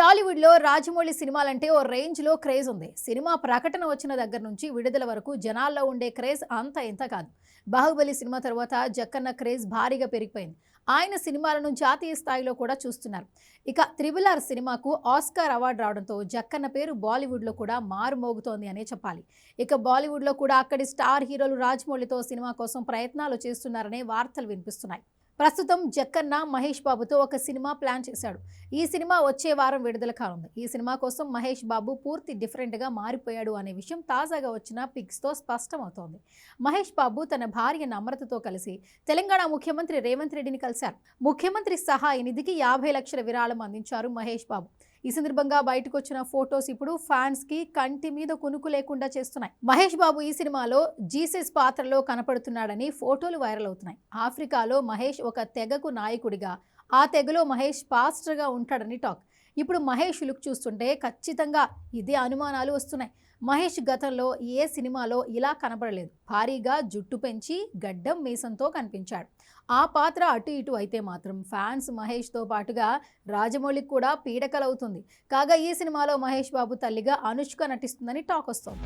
టాలీవుడ్లో రాజమౌళి సినిమాలంటే ఓ రేంజ్లో క్రేజ్ ఉంది. సినిమా ప్రకటన వచ్చిన దగ్గర నుంచి విడుదల వరకు జనాల్లో ఉండే క్రేజ్ అంత ఇంత కాదు. బాహుబలి సినిమా తర్వాత జక్కన్న క్రేజ్ భారీగా పెరిగిపోయింది. ఆయన సినిమాలను జాతీయ స్థాయిలో కూడా చూస్తున్నారు. ఇక త్రిబుల్ ఆర్ సినిమాకు ఆస్కార్ అవార్డు రావడంతో జక్కన్న పేరు బాలీవుడ్లో కూడా మారుమోగుతోంది అనే చెప్పాలి. ఇక బాలీవుడ్లో కూడా అక్కడి స్టార్ హీరోలు రాజమౌళితో సినిమా కోసం ప్రయత్నాలు చేస్తున్నారనే వార్తలు వినిపిస్తున్నాయి. ప్రస్తుతం జక్కన్న మహేష్ బాబుతో ఒక సినిమా ప్లాన్ చేశాడు. ఈ సినిమా వచ్చే వారం విడుదల కానుంది. ఈ సినిమా కోసం మహేష్ బాబు పూర్తి డిఫరెంట్గా మారిపోయాడు అనే విషయం తాజాగా వచ్చిన పిక్స్తో స్పష్టమవుతోంది. మహేష్ బాబు తన భార్య నమ్రతతో కలిసి తెలంగాణ ముఖ్యమంత్రి రేవంత్ రెడ్డిని కలిశారు. ముఖ్యమంత్రి సహాయ నిధికి యాభై లక్షల విరాళం అందించారు మహేష్ బాబు. ఈ సందర్భంగా బయటకు వచ్చిన ఫొటోస్ ఇప్పుడు ఫ్యాన్స్కి కంటి మీద కునుకు లేకుండా చేస్తున్నాయి. మహేష్ బాబు ఈ సినిమాలో జీసస్ పాత్రలో కనపడుతున్నాడని ఫోటోలు వైరల్ అవుతున్నాయి. ఆఫ్రికాలో మహేష్ ఒక తెగకు నాయకుడిగా ఆ తెగలో మహేష్ పాస్టర్గా ఉంటాడని టాక్ ఇప్పుడు మహేష్ లుక్ చూస్తుంటే ఖచ్చితంగా ఇదే అనుమానాలు వస్తున్నాయి. మహేష్ గతంలో ఏ సినిమాలో ఇలా కనబడలేదు. భారీగా జుట్టు పెంచి గడ్డం మీసంతో కనిపించాడు. ఆ పాత్ర అటు ఇటు అయితే మాత్రం ఫ్యాన్స్ మహేష్తో పాటుగా రాజమౌళికి కూడా పీడకలవుతుంది. కాగా ఈ సినిమాలో మహేష్ బాబు తల్లిగా అనుష్క నటిస్తుందని టాక్ వస్తోంది.